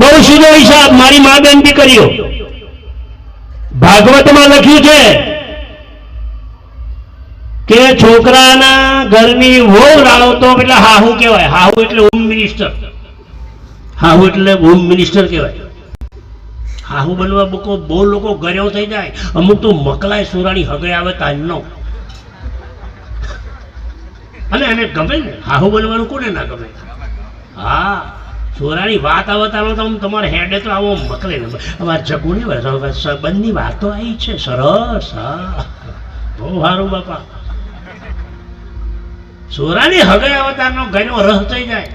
બહુ સીધો હિસાબ મારી મા બેન દીકરીઓ ભાગવતમાં લખ્યું છે કે છોકરાના ઘરની વહુ રાળવતો એટલે હાહુ કહેવાય. હાહુ એટલે હોમ મિનિસ્ટર. હાહુ એટલે હોમ મિનિસ્ટર કહેવાય. હાહુ બનવા બકો બહુ લોકો ગર્યો થઈ જાય. અમુક તો મકલાય સુરાણી હગે આવે તાજનો અને એને ગમે ને. હાહુ બનવાનું કોને ના ગમે? હા. સોરાની વાત આવતાનો તો તમારે હેડે તો આવો મકલે ને અમારે જગુની સંબંધની વાતો આવી છે. સરસ, હા. બહુ સારું બાપા. સોરાની હગે અવતારનો ઘરનો રસ થઈ જાય.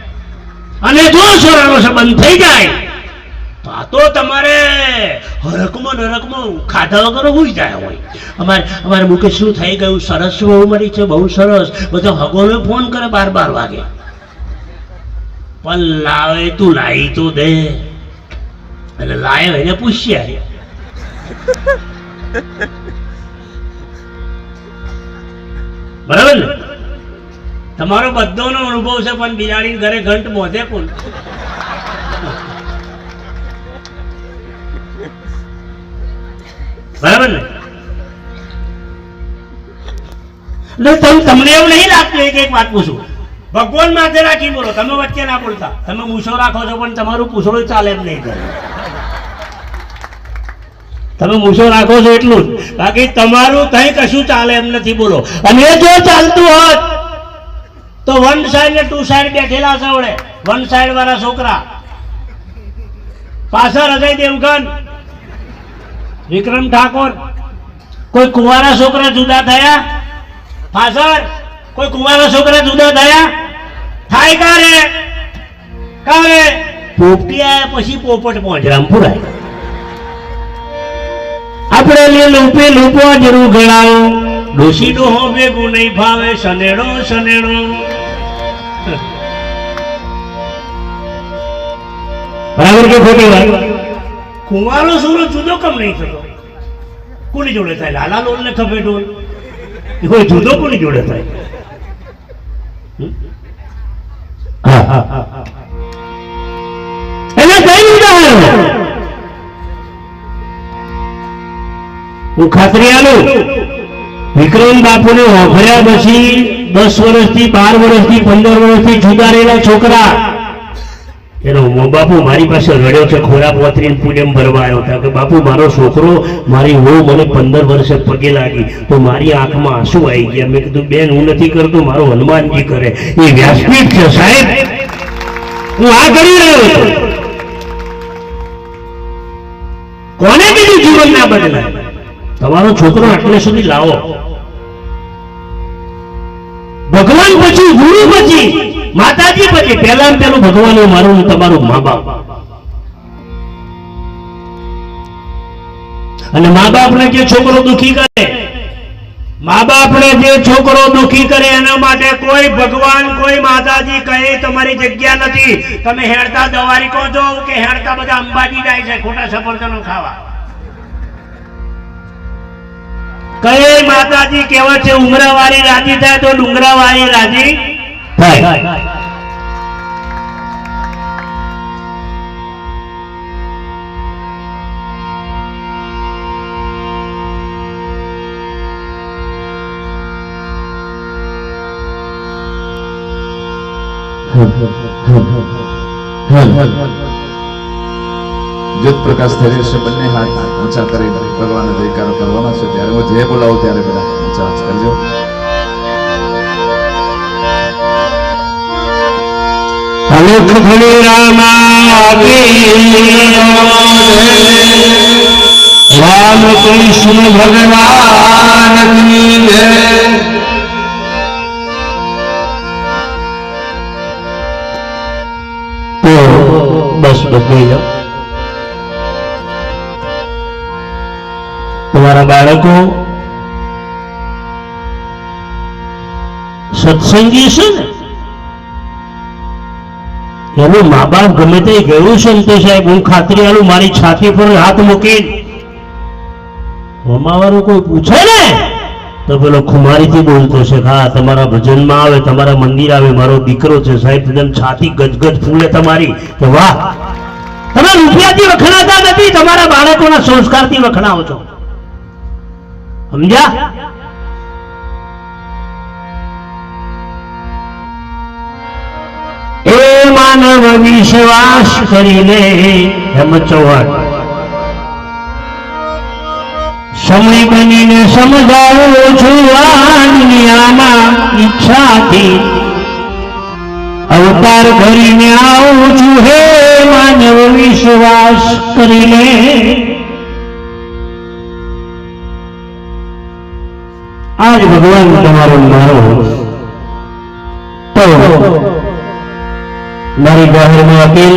અને જો સોરાનો સંબંધ થઈ જાય, તો તમારે હરકમાં નરકમાં ખાધા વગર હોઈ જાય હોય. અમારે અમારે મુકેશ શું થઈ ગયું સરસ, બહુ મળી છે, બહુ સરસ. બધો હગોને ફોન કરે બાર બાર વાગે. પણ લાવે તું લાવી તો દે એટલે લાયો એને પૂછ્યા બરાબર ને તમારો બધોનો અનુભવ છે, પણ બિલાડી ઘરે ઘંટ મોધે કોણ? બરાબર ને? એટલે તમ- તમને એવું નહીં લાગતું એક એક વાત પૂછું? ભગવાન માથે રાખી બોલો, તમે વચ્ચે ના બોલતા. તમે મૂછો રાખો છો, પણ તમારું પૂછડું ચાલે એમ નહીં કરે તમે મૂછો રાખો છો એટલું જ. બાકી તમારું કઈ કશું ચાલે એમ નથી બોલો. અને જો ચાલતું હોત, તો વન સાઈડ ને ટુ સાઈડ બેઠેલા છે વડે વન સાઈડ વાળા છોકરા. પાછળ અજય દેવગન વિક્રમ ઠાકોર. કોઈ કુંવારા છોકરા જુદા થયા? પાછળ કોઈ કુંવારા છોકરા જુદા થયા? થાય કારે કારે પોપટી આયા પછી પોપટ પહોંચરામ પુરાય આપણે લે લૂપે લૂપો જરૂર ગણાવો ડોસી ડોહો ભેગું નહીં ભાવે સનેડો સનેડો બરાબર કે ખોટી વાત? કુંવારો સુરો જુદો કમ નહીં થતો? કોની જોડે થાય? લાલા લોલ ને ખભે ડોલ કોઈ જુદો કોની જોડે થાય. એને કઈ ઉદાહરણ? હું ખાતરી આલું વિક્રમ બાપુને હોભર્યા પછી દસ વર્ષથી બાર વર્ષથી પંદર વર્ષથી જુદા રહેલા છોકરા એનો બાપુ મારી પાસે રડ્યો છે, ખોરાક વાતરીને પૂજમ ભરવા આવ્યો હતા કે બાપુ, મારો છોકરો, મારી વહુ મને પંદર વર્ષે પગે લાગી. તો મારી આંખમાં આંસુ આવી ગયા. મેં કીધું, બેન, હું નથી કરતો, મારો હનુમાનજી કરે. એ વ્યાસપીઠ છે, સાહેબ. હું આ કરી રહ્યો છું. કોને કીધું જીવન ના બદલાય તમારો છોકરો આટલે સુધી લાવો. ભગવાન પછી, ગુરુ પછી. માતાજી પછી પહેલા પેલું ભગવાન મારું તમારું મા બાપ. અને મા બાપને જે છોકરો દુખી કરે? મા બાપને જે છોકરો દુખી કરે એના માટે કોઈ ભગવાન, કોઈ માતાજી કહે તમારી જગ્યા નથી. તમે હેડતા દવારી કહો છો કે હેડતા બધા અંબાજી જાય છે ખોટા સફરજનો ખાવા. કઈ માતાજી કહેવત છે, ઉમરાવાળી રાજી થાય તો ડુંગરાવાળી રાજી થાય જ્યોત પ્રકાશ થઈ જશે બંને હાથ ઊંચા કરી ભગવાનને જયકારો કરવાના છે. ત્યારે હું જે બોલાવું ત્યારે બધા ઊંચા હાથ કરજો ખણી રામ કૃષ્ણ ભગવાન કી બસ તમારા બાળકો સત્સંગી છે ને? એનું મા બાપ ગમે તે ગયું છે ને તે સાહેબ, હું ખાતરી આલું મારી છાતી પર હાથ મૂકી હોમાવાળું કોઈ પૂછે ને? તો પેલો ખુમારીથી બોલતો છે હા, તમારા ભજનમાં આવે, તમારા મંદિર આવે, મારો દીકરો છે સાહેબ એકદમ છાતી ગજગજ ફૂલે તમારી. કે વાહ! તમે રૂપિયાથી વખણાતા નથી, તમારા બાળકોના સંસ્કારથી વખણાવો છો. સમજ્યા? માનવ વિશ્વાસ કરીને ચૌહાણ. સમય બનીને સમજાવું છું આ દુનિયામાં ઈચ્છાથી. અવતાર કરીને આવું છું હે માનવ વિશ્વાસ કરીને આજ ભગવાન તમારો મારો. તો મારી જાહેરમાં અપીલ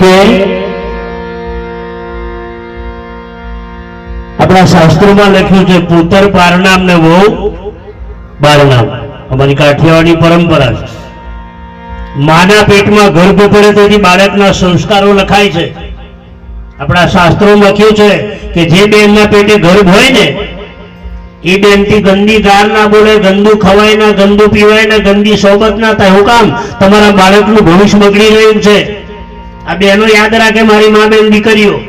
કે આપણા શાસ્ત્રોમાં લખ્યું છે, પુત્ર પારનામ ને વહુ બારનામ. અમારી કાઠિયાવાડી પરંપરા છે. માના પેટમાં ગર્ભ પડે તેથી બાળકના સંસ્કારો લખાય છે. આપણા શાસ્ત્રો લખ્યું છે કે જે બેનના પેટે ગર્ભ હોય ને એ બેનથી ગંદી ગાર ના બોલે, ગંદુ ખવાય ના, ગંદુ પીવાય ના, ગંદી સોબત ના થાય. હું કામ? તમારા બાળકનું ભવિષ્ય બગડી રહ્યું છે. આ બેનો યાદ રાખે મારી મા બેન દીકરીઓ.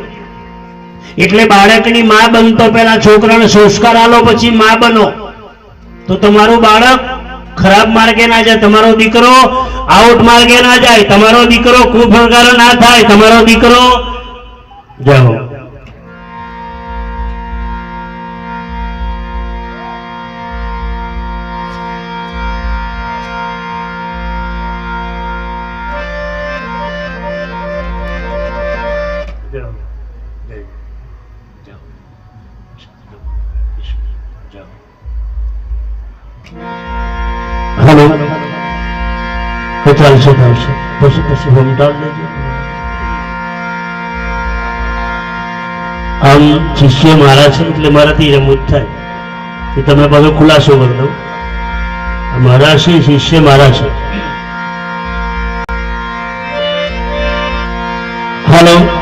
એટલે બાળકની મા બનતો પહેલા છોકરાને સંસ્કાર આલો પછી મા બનો. તો તમારું બાળક ખરાબ માર્ગે ના જાય. તમારો દીકરો આઉટ માર્ગે ના જાય. તમારો દીકરો કુફળગાર ના થાય. તમારો દીકરો જાઓ. તો આવશે પછી પછી પછી હોમટાળ લેજો. આમ શિષ્ય મારા છે એટલે મારાથી રમૂજ થાય. કે તમે બધો ખુલાસો કરી દઉં મારા છે, શિષ્ય મારા છે. હેલો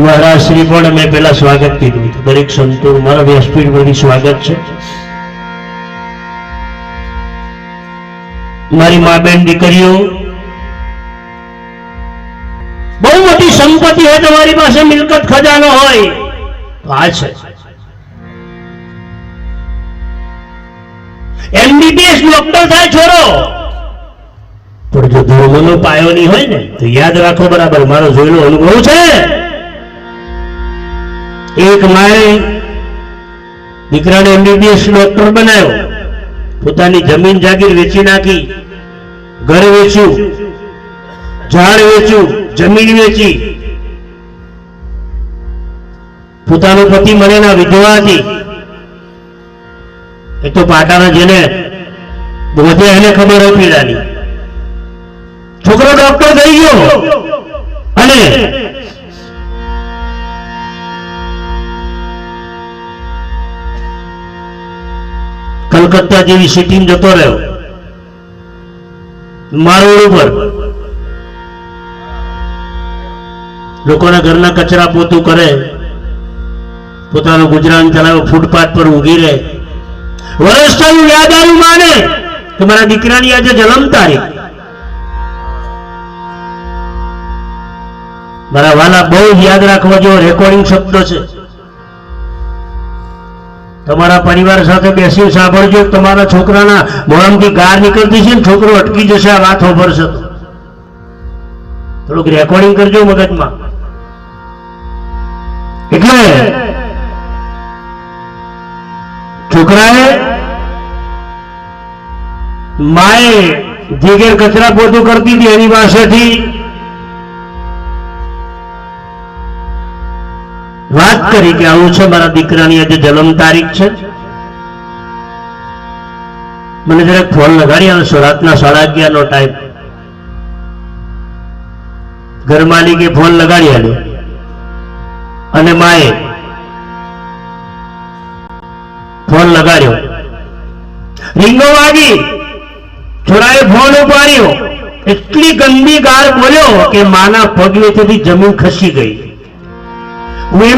મહારાજ શ્રી પણ મેં પેલા સ્વાગત કીધું દરેક સંતો મારા વ્યાસપીઠ પરથી સ્વાગત છે. મારી મા બેન દીકરીઓ, બહુ મોટી સંપત્તિ હોય તમારી પાસે, મિલકત ખજાનો હોય, તો આ છે. એમબીબીએસ ડોક્ટર થાય છોરો. પણ જો ધર્મનો પાયો નહીં હોય ને, તો યાદ રાખો બરાબર, મારો જોયેલો અનુભવ છે. એક માએ દીકરાને એમબીબીએસ ડોક્ટર બનાવ્યો પોતાની જમીન જાગીર વેચી નાખી. ઘર વેચ્યું. ઝાડ વેચ્યું. જમીન વેચી. પોતાનો પતિ મળેલા વિધવા હતી એ તો પાટાના જેને બધે એને ખબર હોય પીડાની. છોકરો ડોક્ટર થઈ ગયો. કલકત્તા જેવી સિટી જતો રહ્યો. મારોડ ઉપર. લોકોના ઘરના કચરા પોતું કરે. પોતાનું ગુજરાન ચલાવે, ફૂટપાથ પર ઊભી રહે. થયું યાદ આવ્યું માને કે મારા દીકરાની આજે જન્મ તારીખ. મારા વાલા બહુ યાદ રાખવા જેવો રેકોર્ડિંગ શબ્દ છે. તમારા પરિવાર સાથે બેસી સાંભળજો તમારા છોકરાના મોરમથી ગાર નીકળતી છે ને છોકરો અટકી જશે, આ વાત સાંભળશે તો. થોડુંક રેકોર્ડિંગ કરજો મગજમાં. એટલે છોકરાએ માએ જે કચરા પોતું કરતી હતી એની પાસેથી વાત કરી કે આવું છે, મારા દીકરાની આજે જન્મ તારીખ છે. મને જરાક ફોન લગાડી આવશો રાતના સાડા અગિયાર નો ટાઈમ ઘર માલિકે ફોન લગાડી આવ્યો અને માએ ફોન લગાડ્યો. રીંગો વાગી. છોરાએ ફોન ઉપાડ્યો. એટલી ગંદી ગાળ બોલ્યો કે માના પગ નીચેથી જમીન ખસી ગઈ. હું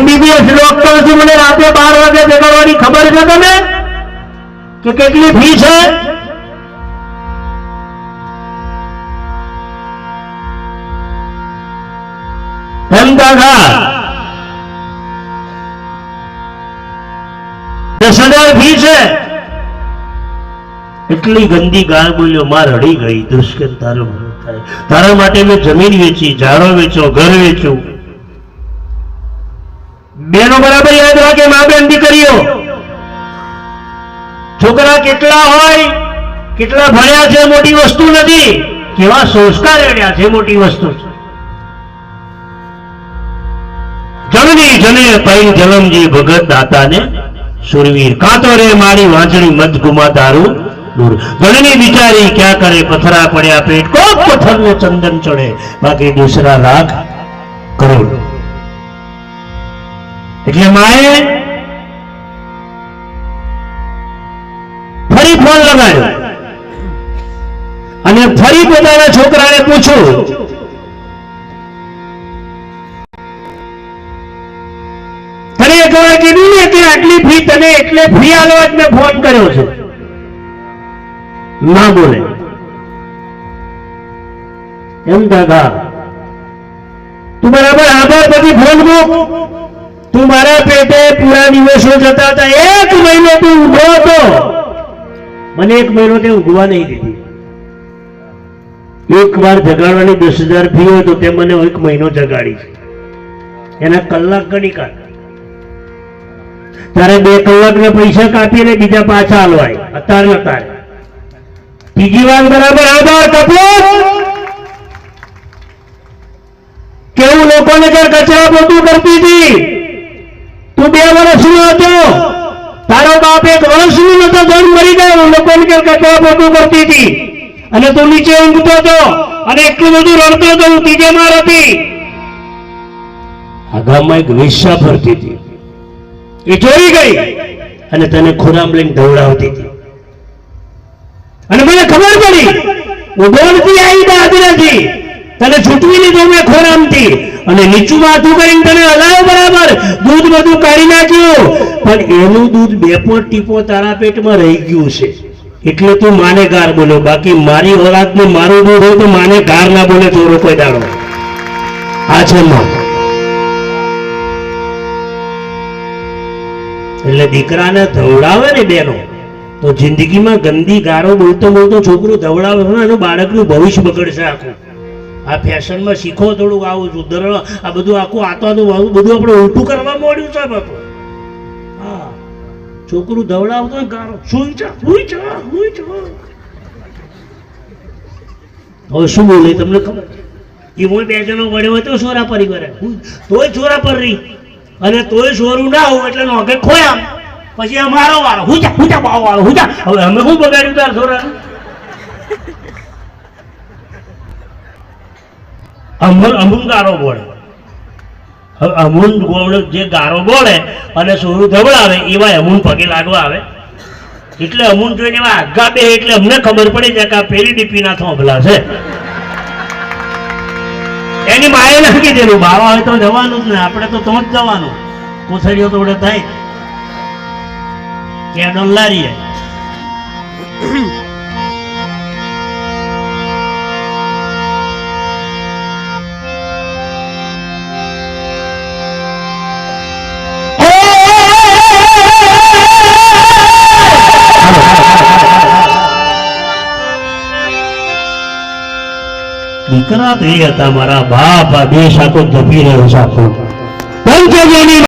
કેટલી ફી છે? દસ હજાર ફી છે. એટલી ગંદી ગાળ બોલ્યો માર હડી ગઈ દુષ્કેન તારો થાય. તારા માટે મેં જમીન વેચી, ઝાડો વેચો, ઘર વેચ્યું બેનો બરાબર યાદ રાખે, મા બેન દીકરીઓ. છોકરા કેટલા હોય, કેટલા ભણ્યા છે, મોટી વસ્તુ નથી, કેવા સંસ્કાર એડ્યા છે, મોટી વસ્તુ. છે જનની જને પૈ જલમજી ભગત દાતાને સુરવીર. કાતો રે મારી વાંચણી મત ગુમા તારું દૂર. જનની બિચારી ક્યાં કરે, પથરા પડ્યા પેટ. કોક પથ્થરને ચંદન ચડે. બાકી દૂસરા લાખ કરોડ. એટલે માએ ફરી ફોન લગાડ્યો. અને ફરી પોતાના છોકરાને પૂછ્યું, તને એક કીધું ને કે આટલી ફી, તને એટલે ફી આલવા જ મેં ફોન કર્યો છે. ના બોલે. એમ દાદા તું બરાબર આભાર પછી ફોન મૂક. તું મારા પેટે પૂરા દિવસો જતા હતા. એક મહિનો તું ઊભો હતો. મને એક મહિનો તે ઊંઘવા નહીં દીધી. એક વાર જગાડવાની દસ હજાર ફી હોય તો તે મને એક મહિનો જગાડી એના કલાક ગણી કાઢ. તારે બે કલાકને પૈસા કાપી ને બીજા પાછા હાલવાય. અત્યારે ને અત્યારે બીજી વાર બરાબર આભાર કપૂર કેવું લોકોને કે કચરા પોતું કરતી હતી? તું બે વર્ષનો હતો. તારો બાપ એક વર્ષનો નતો ધન મરી ગયો. લોકોને પોતું કરતી હતી. અને તું નીચે ઊંઘતો હતો. અને એટલું બધું રડતો હતો, હું ત્રીજે માર હતી. આ ગામમાં એક વેશ્યા ફરતી હતી. એ જોઈ ગઈ. અને તને ખોરામ લઈને દોડાવતી હતી. અને મને ખબર પડી, હું દોડતી આવી દાદરાથી તને છૂટવી લીધો મેં ખોરામથી. અને નીચું માથું કરીને તને હલાવ્યો બરાબર. દૂધ બધું કાઢી નાખ્યું. પણ એનું દૂધ બે પોટ ટીપો તારા પેટમાં રહી ગયું છે. એટલે તું માને ગાર બોલ્યો. બાકી મારી ઓલાદને મારું દૂધ હોય તો માને ગાર ના બોલે ચોરો કોઈ દાડો. આ છે માં એટલે દીકરાને ધવડાવે ને બેનો. તો જિંદગીમાં ગંદી ગારો બોલતો બોલતો છોકરું ધવડાવે એનું બાળકનું ભવિષ્ય બગડશે આખું. આ ફેશનમાં શીખો થોડુંક આવું છું દર આ બધું આખું આતવાનું આવું બધું આપણે ઉલટું કરવા માંડ્યું છે બાપુ. હા. છોકરું ધવડાવતો હોય ગારો, સુઈ જા સુઈ જા સુઈ જા. હવે શું બોલે તમને ખબર? એ હું બે જણો વળ્યો હતો સોરા પરિવારે. તોય છોરા પર રહી. અને તોય સોરું ના હોવું એટલે નોકે ખોયા. પછી અમારો વાળો હું જા હું જા, બાવ વાળો, હું જા. હવે અમે શું બગાડ્યું તાર સોરા અમુલ અમૂલ ગારો હવે અમુલ ગોળ જે ગારો બોલે અને સોરું ધબડાવે એવા અમૂલ પગે લાગવા આવે. એટલે અમૂલ જોઈને એવા આગા બે એટલે અમને ખબર પડી જાય કે આ પેલી ડીપીના થોભલા છે. એની માએ નથી કીધેલું, બાવા હોય તો જવાનું જ ને, આપણે તો તો જ જવાનું. કોથળીઓ તો વડે થાય. કેડો લારીએ દીકરા તો હતા મારા બાપ આ દેશ આખો દબી રહ્યો છે આખો.